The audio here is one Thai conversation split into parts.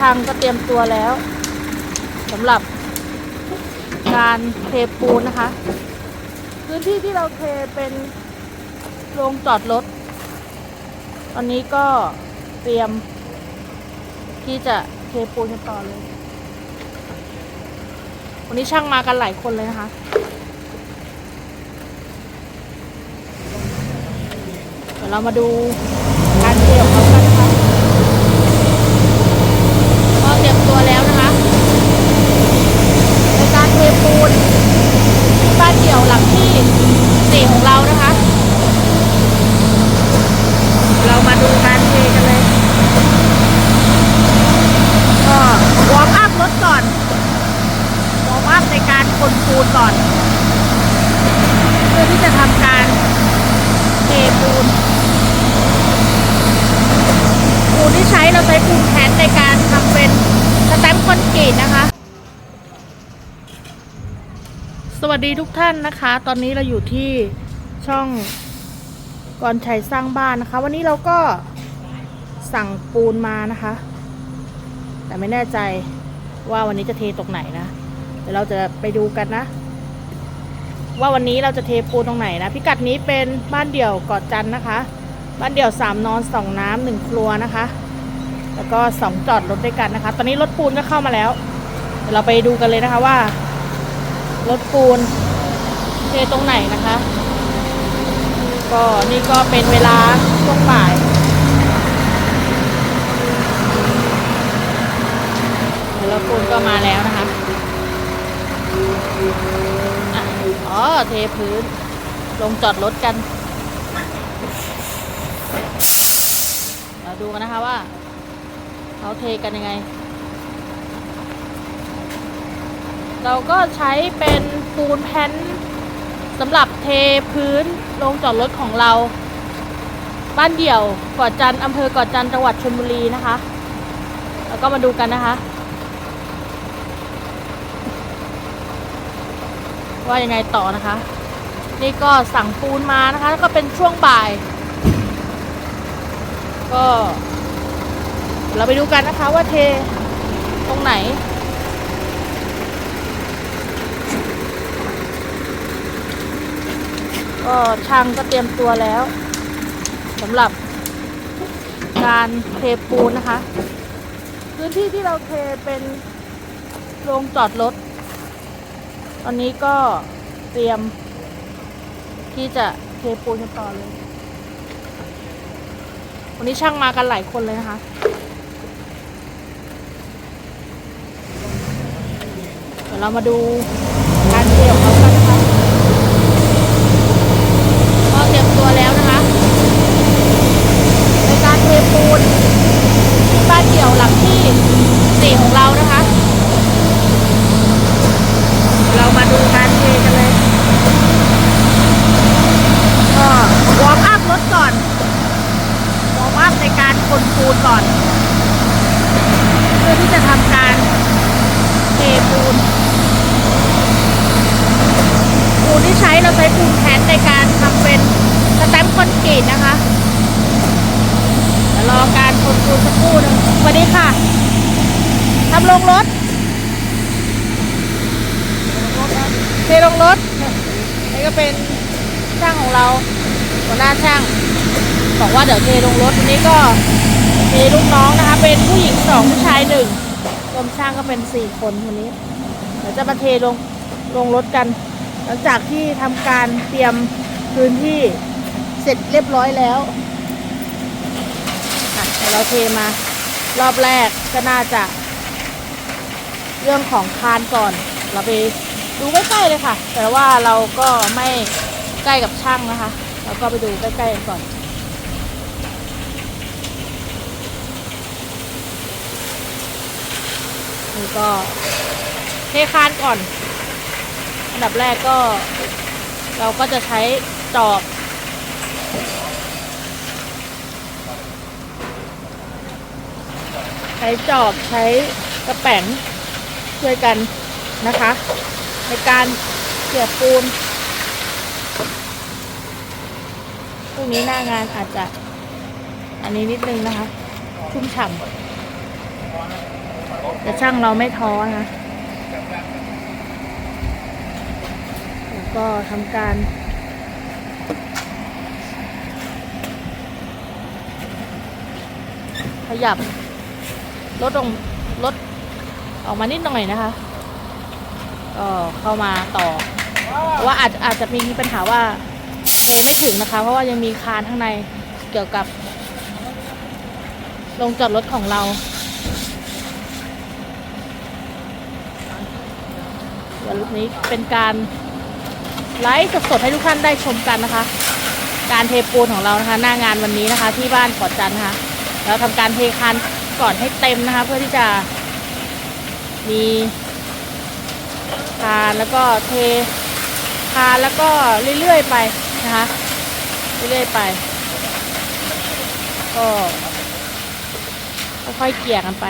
ทางก็เตรียมตัวแล้วสำหรับการเทปูนนะคะ พื้นที่ที่เราเทเป็นโรงจอดรถ ตอนนี้ก็เตรียมที่จะเทปูนกันต่อเลย วันนี้ช่างมากันหลายคนเลยนะคะเดี๋ยวเรามาดูการเทของเขากันนะคะ ก็เตัวแล้วนะคะ ในการเทปูนที่บ้านเดี่ยวหลังที่สี่ของเรานะคะ เรามาดูการเทกันเลย ก็วอร์มอัพรถก่อนวอร์มอัพในการคนปูนก่อน เพื่อที่จะทำการเทปูนปูนที่ใช้เราใช้ปูนแผ่นในการทำเป็น สวัสดีทุกท่านนะคะ ตอนนี้เราอยู่ที่ช่องกรชัยสร้างบ้านนะคะ วันนี้เราก็สั่งปูนมานะคะ แต่ไม่แน่ใจว่าวันนี้จะเทตรงไหนนะ เดี๋ยวเราจะไปดูกันนะ ว่าวันนี้เราจะเทปูนตรงไหนนะ พิกัดนี้เป็นบ้านเดี่ยวเกาะจันนะคะ บ้านเดี่ยวสามนอนสองน้ำหนึ่งครัวนะคะ แล้วก็สองจอดรถด้วยกันนะคะ ตอนนี้รถปูนก็เข้ามาแล้ว เดี๋ยวเราไปดูกันเลยนะคะว่า รถปูนเทตรงไหนนะคะ ก็นี่ก็เป็นเวลาช่วงบ่ายรถปูนก็มาแล้วนะคะอะอ๋อเทพื้น ลงจอดรถกัน เราดูกันนะคะว่าเขาเทกันยังไง เราก็ใช้เป็นปูนแผ่นสำหรับเทพื้นลงจอดรถของเรา บ้านเดี่ยวกาะจันอำเภอกาะจันจังหวัดชลบุรีนะคะ แล้วก็มาดูกันนะคะ ว่ายังไงต่อนะคะ นี่ก็สั่งปูนมานะคะ แล้วก็เป็นช่วงบ่าย ก็เราไปดูกันนะคะว่าเทตรงไหน ก็ช่างก็เตรียมตัวแล้วสำหรับการเทปูนนะคะ พื้นที่ที่เราเทเป็นโรงจอดรถ ตอนนี้ก็เตรียมที่จะเทปูนกันต่อเลย วันนี้ช่างมากันหลายคนเลยนะคะเดี๋ยวเรามาดูการเทของเขากันนะคะ ก็เตัวแล้วนะคะ ในการเทปูนบ้านเดี่ยวหลังที่สี่ของเรานะคะ เรามาดูกันเลย ก็วอร์มอัพรถก่อน วอร์มอัพในการคนปูนก่อน เพื่อที่จะทำการเทปูน ปูนที่ใช้เราใช้ปูนแผ่นในการทำเป็นสแตมป์คอนกรีตนะคะเดี๋ยวรอการคนปูนสักครู่หนึง สวัสดีค่ะทำลงรถเทลงรถ นี่ก็เป็นช่างของเราหัวหน้าช่าง บอกว่าเดี๋ยวเทลงรถวันนี้ก็เทลูกน้องนะคะ เป็นผู้หญิงสองผู้ชายหนึ่งรวมช่างก็เป็นสี่คนวันนี้ เดี๋ยวจะมาเทลงลงรถกัน หลังจากที่ทำการเตรียมพื้นที่เสร็จเรียบร้อยแล้วอะเดี๋ยวเราเทมา รอบแรกก็น่าจะ เรื่องของคานก่อน เราไปดูใกล้ๆเลยค่ะ แต่ว่าเราก็ไม่ใกล้กับช่างนะคะเราก็ไปดูใกล้ๆกันก่อนนี่ก็เทคานก่อน อันดับแรกก็ เราก็จะใช้จอบ ใช้จอบใช้กระแป๋งช่วยกันนะคะ ในการเกี่ยปูนพรุ่งนี้หน้างานอาจจะ อันนี้นิดนึงนะคะ ชุ่มฉ่ำแต่ช่างเราไม่ท้อนะคะแล้วก็ทำการขยับ ลดลงลดออกมานิดหน่อยนะคะก็เข้ามาต่อว่าอาจอาจจะมีปัญหาว่าเทไม่ถึงนะคะ เพราะว่ายังมีคานข้างในเกี่ยวกับลงจอดรถของเราวันนี้เป็นการไลฟ์สดๆให้ทุกท่านได้ชมกันนะคะ การเทปูนของเรานะคะ หน้างานวันนี้นะคะ ที่บ้านขอดจันทร์นะคะเราทำการเทคาน ก่อนให้เต็มนะคะ เพื่อที่จะมีคานแล้วก็เทคานแล้วก็เรื่อยๆไปนะคะเรื่อยๆไป ก็ค่อยๆเกลี่ยกันไป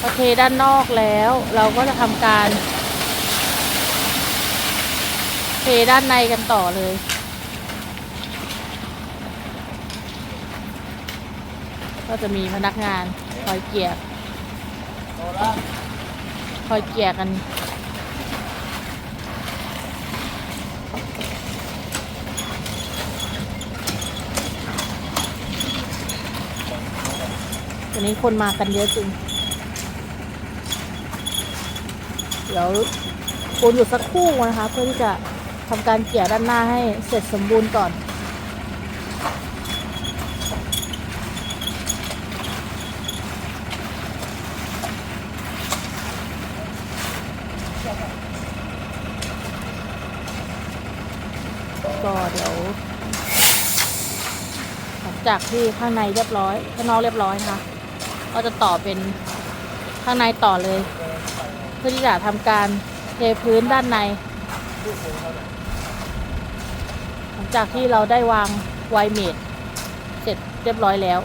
พอเทด้านนอกแล้ว เราก็จะทำการ เทด้านในกันต่อเลย ก็จะมีพนักงานคอยเกลี่ยคอยเกลี่ยกันวันนี้คนมากันเยอะจริง เดี๋ยวปูนอยู่สักครู่นะคะ เพื่อที่จะ ทำการเกี่ยด้านหน้าให้เสร็จสมบูรณ์ก่อน ก็เดี๋ยวหลังจากที่ข้างในเรียบร้อยข้างนอกเรียบร้อยนะคะก็จะต่อเป็นข้างในต่อเลย เพื่อที่จะทำการเทพื้นด้านใน จากที่เราได้วางไวเมดเสร็จเรียบร้อยแล้ว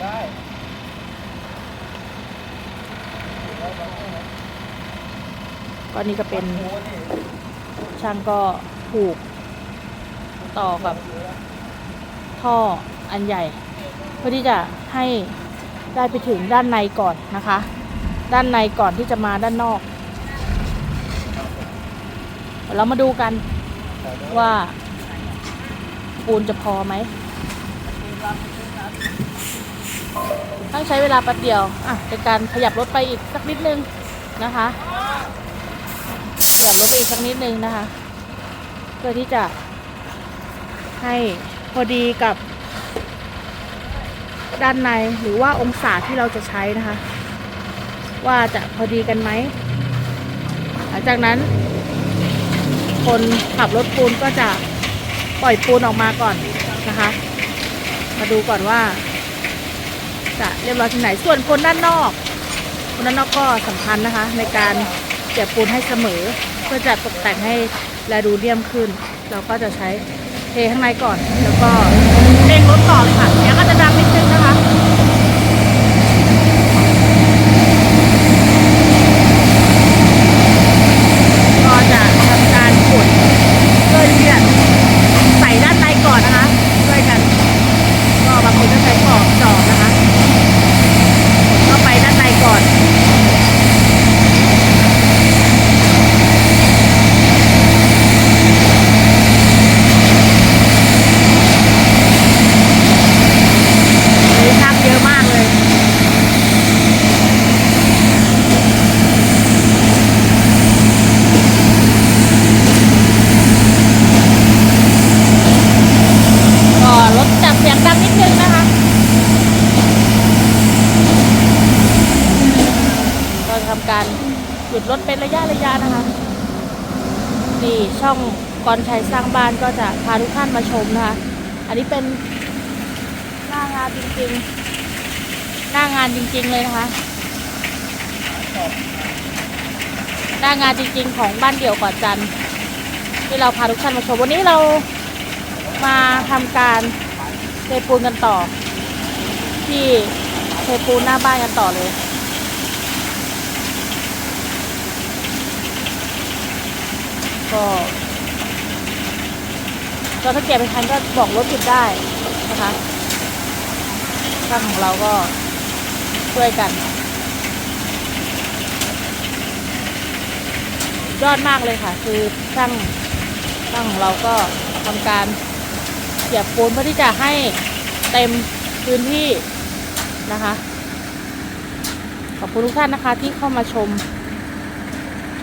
ได้ก็นี่ก็เป็นช่างก็ผูกต่อกับท่ออันใหญ่ พื่อที่จะให้ได้ไปถึงด้านในก่อนนะคะ ด้านในก่อนที่จะมาด้านนอกเดี๋ยวเรามาดูกันว่าปูนจะพอไหมต้องใช้เวลาแป๊บเดียว อะเป็นการขยับรถไปอีกสักนิดนึงนะคะ ขยับรถไปอีกสักนิดนึงนะคะ เพื่อที่จะให้พอดีกับ ด้านในหรือว่าองศาที่เราจะใช้นะคะ ว่าจะพอดีกันไหมหลังจากนั้น คนขับรถปูนก็จะปล่อยปูนออกมาก่อนนะคะ มาดูก่อนว่า จะเรียบร้อยที่ไหนส่วนคนด้านนอก คนด้านนอกก็สำคัญนะคะ ในการเก็บปูนให้เสมอเพื่อจะตกแต่งให้แลดูเรียมขึ้น เราก็จะใช้เทข้างในก่อน แล้วก็เร่งรถต่อเลยค่ะเสียงก็จะดังนิดนึงนะคะ ก็จะทำการขุดเพื่อที่จะใส่ด้านใน ก่อนนะคะช่วยกันก็บางคนก็ใช้ปอกจอบนะคะเข้าไปด้านในก่อน เลยช่างเยอะมากเลย ก็ลดจับเสียงดังนิดนึงนะคะ ก็จะทำการหยุดรถเป็นระยะระยะนะคะ นี่ ช่องกรชัยสร้างบ้านก็จะพาทุกท่านมาชมนะคะ อันนี้เป็นหน้างานจริงๆ หน้างานจริงๆเลยนะคะ หน้างานจริงๆ ของบ้านเดี่ยวก่อนจันที่เราพาทุกท่านมาชม วันนี้เรามาทำการเทปูนกันต่อ ที่เทปูนหน้าบ้านกันต่อเลย ก็ถ้าเก็บไปทันก็บอกรถติดได้นะคะช่างของเราก็ช่วยกัน ยอดมากเลยค่ะ คือช่างช่างของเราก็ทำการเกี่ยบปูนเพื่อที่จะให้เต็มพื้นที่นะคะ ขอบคุณทุกท่านนะคะที่เข้ามาชม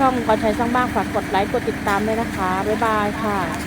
ช่องกอนชัยสร้างบ้านฝากกดไลค์กดติดตามด้วยนะคะ บ๊ายบายค่ะ